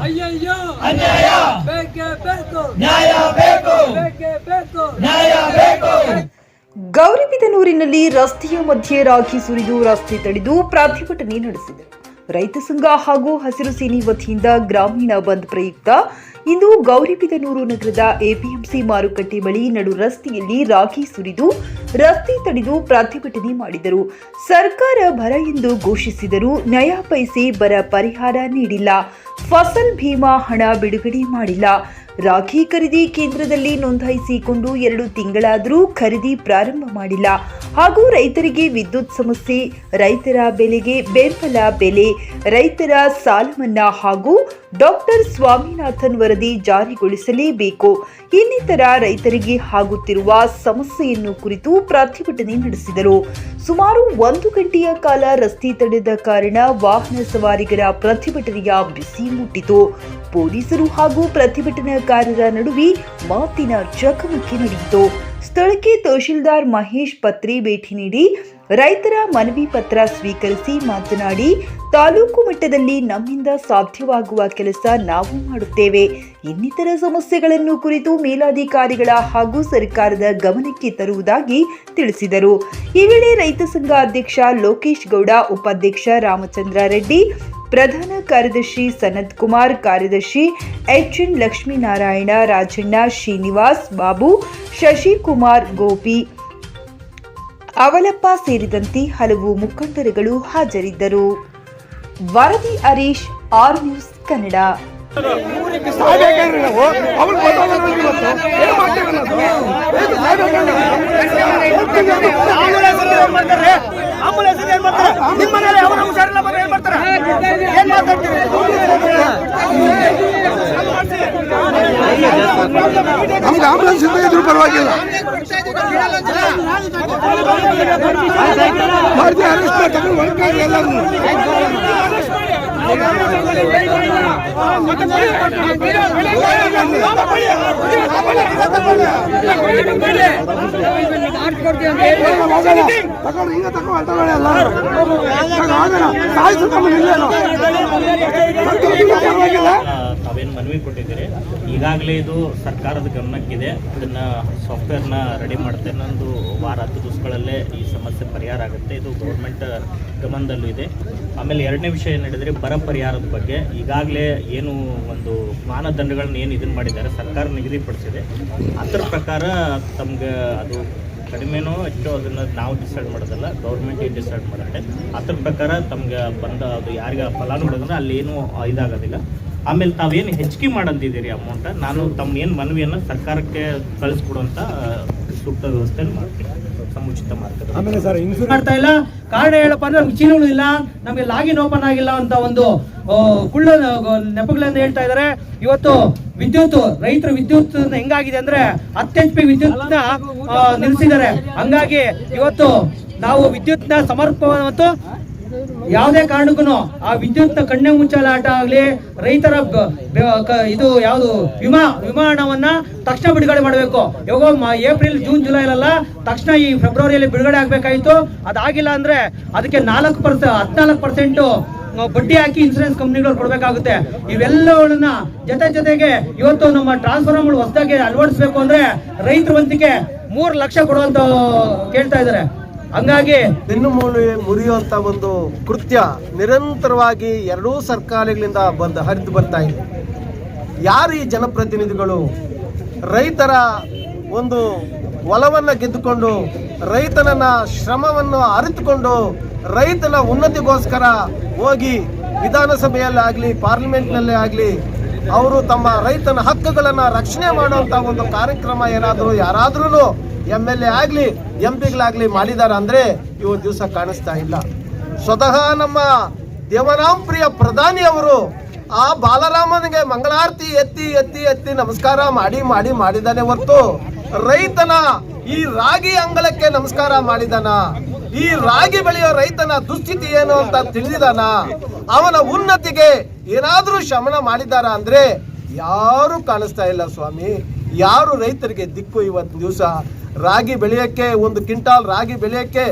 ಅಯ್ಯಯ್ಯೋ! ಅನ್ಯಾಯ! ಬೇಕೇ ಬೇಕು! ನ್ಯಾಯ ಬೇಕು! ಬೇಕೇ ಬೇಕು! ನ್ಯಾಯ ಬೇಕು! ಗೌರಿಬಿದನೂರಿನಲ್ಲಿ ರಸ್ತೆಯ ಮಧ್ಯೆ ರಾಖಿ ಸುರಿದು ರಸ್ತೆ ತಡೆದು ಪ್ರತಿಭಟನೆ ನಡೆಸಿದರು ರೈತ ಸಂಘ ಹಾಗೂ ಹಸಿರು ಸೇನೆ ವತಿಯಿಂದ ಗ್ರಾಮೀಣ ಬಂದ್ ಪ್ರಯುಕ್ತ ಇಂದು ಗೌರಿಬಿದನೂರು ನಗರದ ಎಪಿಎಂಸಿ ಮಾರುಕಟ್ಟೆ ಬಳಿ ನಡು ರಸ್ತೆಯಲ್ಲಿ ರಾಖಿ ಸುರಿದು ರಸ್ತೆ ತಡೆದು ಪ್ರತಿಭಟನೆ ಮಾಡಿದರು. ಸರ್ಕಾರ ಬರ ಎಂದು ಘೋಷಿಸಿದರೂ ನಯಾ ಪೈಸೆ ಬರ ಪರಿಹಾರ ನೀಡಿಲ್ಲ. ಫಸಲ್ ಭೀಮಾ ಹಣ ಬಿಡುಗಡೆ ಮಾಡಿಲ್ಲ. ರಾಖಿ ಖರೀದಿ ಕೇಂದ್ರದಲ್ಲಿ ನೋಂದಾಯಿಸಿಕೊಂಡು ಎರಡು ತಿಂಗಳಾದರೂ ಖರೀದಿ ಪ್ರಾರಂಭ ಮಾಡಿಲ್ಲ. ಹಾಗೂ ರೈತರಿಗೆ ವಿದ್ಯುತ್ ಸಮಸ್ಯೆ, ರೈತರ ಬೆಲೆಗೆ ಬೆಂಬಲ ಬೆಲೆ, ರೈತರ ಸಾಲ ಮನ್ನಾ ಹಾಗೂ ಡಾಕ್ಟರ್ ಸ್ವಾಮಿನಾಥನ್ ವರದಿ ಜಾರಿಗೊಳಿಸಲೇಬೇಕು. ಇನ್ನಿತರ ರೈತರಿಗೆ ಆಗುತ್ತಿರುವ ಸಮಸ್ಯೆಯನ್ನು ಕುರಿತು ಪ್ರತಿಭಟನೆ ನಡೆಸಿದರು. ಸುಮಾರು ಒಂದು ಗಂಟೆಯ ಕಾಲ ರಸ್ತೆ ತಡೆದ ಕಾರಣ ವಾಹನ ಸವಾರಿಗರ ಪ್ರತಿಭಟನೆಯ ಬಿಸಿ ಮುಟ್ಟಿತು. ಪೊಲೀಸರು ಹಾಗೂ ಪ್ರತಿಭಟನಾಕಾರರ ನಡುವೆ ಮಾತಿನ ಚಕಮಕಿ ನಡೆಯಿತು. ಸ್ಥಳಕ್ಕೆ ತಹಶೀಲ್ದಾರ್ ಮಹೇಶ್ ಪತ್ರಿ ಭೇಟಿ ನೀಡಿ ರೈತರ ಮನವಿ ಪತ್ರ ಸ್ವೀಕರಿಸಿ ಮಾತನಾಡಿ, ತಾಲೂಕು ಮಟ್ಟದಲ್ಲಿ ನಮ್ಮಿಂದ ಸಾಧ್ಯವಾಗುವ ಕೆಲಸ ನಾವು ಮಾಡುತ್ತೇವೆ. ಇನ್ನಿತರ ಸಮಸ್ಯೆಗಳನ್ನು ಕುರಿತು ಮೇಲಾಧಿಕಾರಿಗಳ ಹಾಗೂ ಸರ್ಕಾರದ ಗಮನಕ್ಕೆ ತರುವುದಾಗಿ ತಿಳಿಸಿದರು. ಈ ವೇಳೆ ರೈತ ಸಂಘ ಅಧ್ಯಕ್ಷ ಲೋಕೇಶ್ ಗೌಡ, ಉಪಾಧ್ಯಕ್ಷ ರಾಮಚಂದ್ರ ರೆಡ್ಡಿ ಪ್ರಧಾನ ಕಾರ್ಯದರ್ಶಿ ಸನತ್ ಕುಮಾರ್, ಕಾರ್ಯದರ್ಶಿ ಎಚ್ ಎನ್ ಲಕ್ಷ್ಮೀನಾರಾಯಣ, ರಾಜಣ್ಣ ಶ್ರೀನಿವಾಸ್ ಬಾಬು, ಶಶಿಕುಮಾರ್ ಗೋಪಿ, ಅವಲಪ್ಪ ಸೇರಿದಂತೆ ಹಲವು ಮುಖಂಡರುಗಳು ಹಾಜರಿದ್ದರು. ವರದಿ Harish, R News Kannada. Ambulance ಏನ್ ಮಾಡ್ತಾರೆ? ನಿಮ್ಮ ಮನೇಲಿ ಅವರ ಹುಷಾರಿಲ್ಲ ನಮ್ಗೆ ಆಂಬುಲೆನ್ಸ್ ಇದ್ದ ಇದ್ರೂ ಪರವಾಗಿಲ್ಲ. ಮಾಡ್ತೀವಿ ಅರೆಸ್ಟ್ ತಗೊಂಡು ಒಳಗಾಗಿ ಎಲ್ಲರೂ ತಗೊಂಡು ಸಾಯಿಸು ತಮ್ಮ ಇಲ್ಲೇನು ಪರವಾಗಿಲ್ಲ ತಾವೇನು ಮನವಿ ಕೊಟ್ಟಿದ್ದೀರಿ? ಈಗಾಗಲೇ ಇದು ಸರ್ಕಾರದ ಗಮನಕ್ಕಿದೆ. ಇದನ್ನು ಸಾಫ್ಟ್ವೇರ್ನ ರೆಡಿ ಮಾಡ್ತೇನೆ ಇನ್ನೊಂದು ವಾರ, ಹತ್ತು ದಿವಸಗಳಲ್ಲೇ ಈ ಸಮಸ್ಯೆ ಪರಿಹಾರ ಆಗುತ್ತೆ. ಇದು ಗೌರ್ಮೆಂಟ್ ಗಮನದಲ್ಲೂ ಇದೆ. ಆಮೇಲೆ ಎರಡನೇ ವಿಷಯ ಏನು ಹೇಳಿದರೆ, ಬರ ಪರಿಹಾರದ ಬಗ್ಗೆ. ಈಗಾಗಲೇ ಏನು ಒಂದು ಮಾನದಂಡಗಳನ್ನ ಏನು ಇದನ್ನು ಮಾಡಿದ್ದಾರೆ, ಸರ್ಕಾರ ನಿಗದಿಪಡಿಸಿದೆ. ಅದರ ಪ್ರಕಾರ ತಮ್ಗೆ ಅದು ಕಡಿಮೆನೋ ಹೆಚ್ಚೋ ಅದನ್ನು ನಾವು ಡಿಸೈಡ್ ಮಾಡೋದಲ್ಲ ಗೌರ್ಮೆಂಟ್ ಏನು ಡಿಸೈಡ್ ಮಾಡುತ್ತೆ. ಅದ್ರ ಪ್ರಕಾರ ತಮ್ಗೆ ಬಂದ ಅದು ಯಾರಿಗೆ ಫಲಾನುಭವಿದ್ರೆ ಅಲ್ಲಿ ಏನೂ ಇದಾಗೋದಿಲ್ಲ. ಆಮೇಲೆ ತಾವೇನು ಹೆಚ್ಚಿಗೆ ಮಾಡಂದಿದ್ದೀರಿ ಅಮೌಂಟ್? ನಾನು ತಮ್ಮ ಏನು ಮನವಿಯನ್ನು ಸರ್ಕಾರಕ್ಕೆ ಕಳಿಸ್ಕೊಡುವಂತ ಸೂಕ್ತ ವ್ಯವಸ್ಥೆಯನ್ನು ಮಾಡ್ತೀನಿ. ಸಮುಚಿತ ಮಾರ್ಗದಲ್ಲಿ. ಆಮೇಲೆ ಸರ್ ಇನ್ಸೂರೆನ್ಸ್ ಮಾಡ್ತಾ ಇಲ್ಲ? ಕಾರಣ ಹೇಳಪ್ಪ ಅಂದ್ರೆ ನಮ್ಗೆ ಚೀಲಗಳು ಇಲ್ಲ. ನಮಗೆ ಲಾಗಿನ್ ಓಪನ್ ಆಗಿಲ್ಲ ಅಂತ ಒಂದು ಕುಳ್ಳ ನೆಪಗಳನ್ನ ನೆಪಗಳಿಂದ ಹೇಳ್ತಾ ಇದಾರೆ. ಇವತ್ತು ವಿದ್ಯುತ್ ರೈತರ ವಿದ್ಯುತ್ ಹೆಂಗಾಗಿದೆ ಅಂದ್ರೆ ಅತ್ಯಂತ ಪಿ ವಿದ್ಯುತ್ ನಿಲ್ಲಿಸಿದ್ದಾರೆ ಹಂಗಾಗಿ ಇವತ್ತು ನಾವು ವಿದ್ಯುತ್ನ ಸಮರ್ಪ ಮತ್ತು ಯಾವುದೇ ಕಾರಣಕ್ಕೂ ಆ ವಿದ್ಯುತ್ ಕಣ್ಣೆ ಕಣ್ಣೆ ಮುಚ್ಚಾಲಾಟ ಆಗಲಿ, ರೈತರ ಇದು ಯಾವುದು ವಿಮಾ ವಿಮಾ ಹಣವನ್ನ ತಕ್ಷಣ ಬಿಡುಗಡೆ ಮಾಡಬೇಕು. ಯಾವಾಗ ಏಪ್ರಿಲ್, ಜೂನ್ ಜುಲೈಲಲ್ಲ ತಕ್ಷಣ ಈ ಫೆಬ್ರವರಿಯಲ್ಲಿ ಬಿಡುಗಡೆ ಆಗಬೇಕಾಯಿತು. ಅದಾಗಿಲ್ಲ ಅಂದ್ರೆ ಅದಕ್ಕೆ ನಾಲ್ಕು ಪರ್ಸೆಂಟ್ ಹದಿನಾಲ್ಕು ಪರ್ಸೆಂಟ್ ಬಡ್ಡಿ ಹಾಕಿ ಇನ್ಸೂರೆನ್ಸ್ ಕಂಪ್ನಿಗಳು ಕೊಡಬೇಕಾಗುತ್ತೆ. ಇವೆಲ್ಲಗಳನ್ನ ಜೊತೆ ಜೊತೆಗೆ ಇವತ್ತು ನಮ್ಮ ಟ್ರಾನ್ಸ್ಫಾರ್ಮರ್ ಹೊಸದಾಗಿ ಅಳವಡಿಸಬೇಕು ಅಂದ್ರೆ ರೈತರ ವಂತಿಕೆ ಮೂರು ಲಕ್ಷ ಕೊಡುವಂತ ಕೇಳ್ತಾ ಇದ್ದಾರೆ. ಹಂಗಾಗಿ ಬೆನ್ನು ಮೂಲೆ ಮುರಿಯುವಂತ ಒಂದು ಕೃತ್ಯ ನಿರಂತರವಾಗಿ ಎರಡೂ ಸರ್ಕಾರಗಳಿಂದ ಬಂದು ಹರಿದು ಬರ್ತಾ ಇದೆ. ಯಾರು ಈ ಜನಪ್ರತಿನಿಧಿಗಳು? ರೈತರ ಒಂದು ಒಲವನ್ನು ಗೆದ್ದುಕೊಂಡು, ರೈತನನ್ನ ಶ್ರಮವನ್ನು ಅರಿತುಕೊಂಡು, ರೈತನ ಉನ್ನತಿಗೋಸ್ಕರ ಹೋಗಿ ವಿಧಾನಸಭೆಯಲ್ಲೇ ಆಗಲಿ, ಪಾರ್ಲಿಮೆಂಟ್ನಲ್ಲೇ ಆಗಲಿ, ಅವರು ತಮ್ಮ ರೈತನ ಹಕ್ಕುಗಳನ್ನು ರಕ್ಷಣೆ ಮಾಡುವಂಥ ಒಂದು ಕಾರ್ಯಕ್ರಮ ಏನಾದರೂ ಯಾರಾದ್ರೂ ಎಂ ಎಲ್ ಎ ಆಗಲಿ ಎಂ ಪಿಗಳಾಗಲಿ ಮಾಡಿದಾರ ಅಂದ್ರೆ ಇವತ್ತು ದಿವಸ ಕಾಣಿಸ್ತಾ ಇಲ್ಲ. ಸ್ವತಃ ನಮ್ಮ ದೇವರಾಂಪ್ರಿಯ ಪ್ರಧಾನಿ ಅವರು ಆ ಬಾಲರಾಮನಿಗೆ ಮಂಗಳಾರತಿ ಎತ್ತಿ ಎತ್ತಿ ಎತ್ತಿ ನಮಸ್ಕಾರ ಮಾಡಿ ಮಾಡಿ ಮಾಡಿದಾನೆ ಹೊರತು ರೈತನ ಈ ರಾಗಿ ಅಂಗಳಕ್ಕೆ ನಮಸ್ಕಾರ ಮಾಡಿದಾನ. ಈ ರಾಗಿ ಬೆಳೆಯೋ ರೈತನ ದುಸ್ಥಿತಿ ಏನು ಅಂತ ತಿಳಿದಿದಾನ. ಅವನ ಉನ್ನತಿಗೆ ಏನಾದರೂ ಶಮನ ಮಾಡಿದಾರ ಅಂದ್ರೆ ಯಾರು ಕಾಣಿಸ್ತಾ ಇಲ್ಲ ಸ್ವಾಮಿ. ಯಾರು ರೈತರಿಗೆ ದಿಕ್ಕು ಇವತ್ತು ದಿವಸ? ರಾಗಿ ಬೆಳೆಯೋಕ್ಕೆ ಒಂದು ಕ್ವಿಂಟಾಲ್ ರಾಗಿ ಬೆಳೆಯಕ್ಕೆ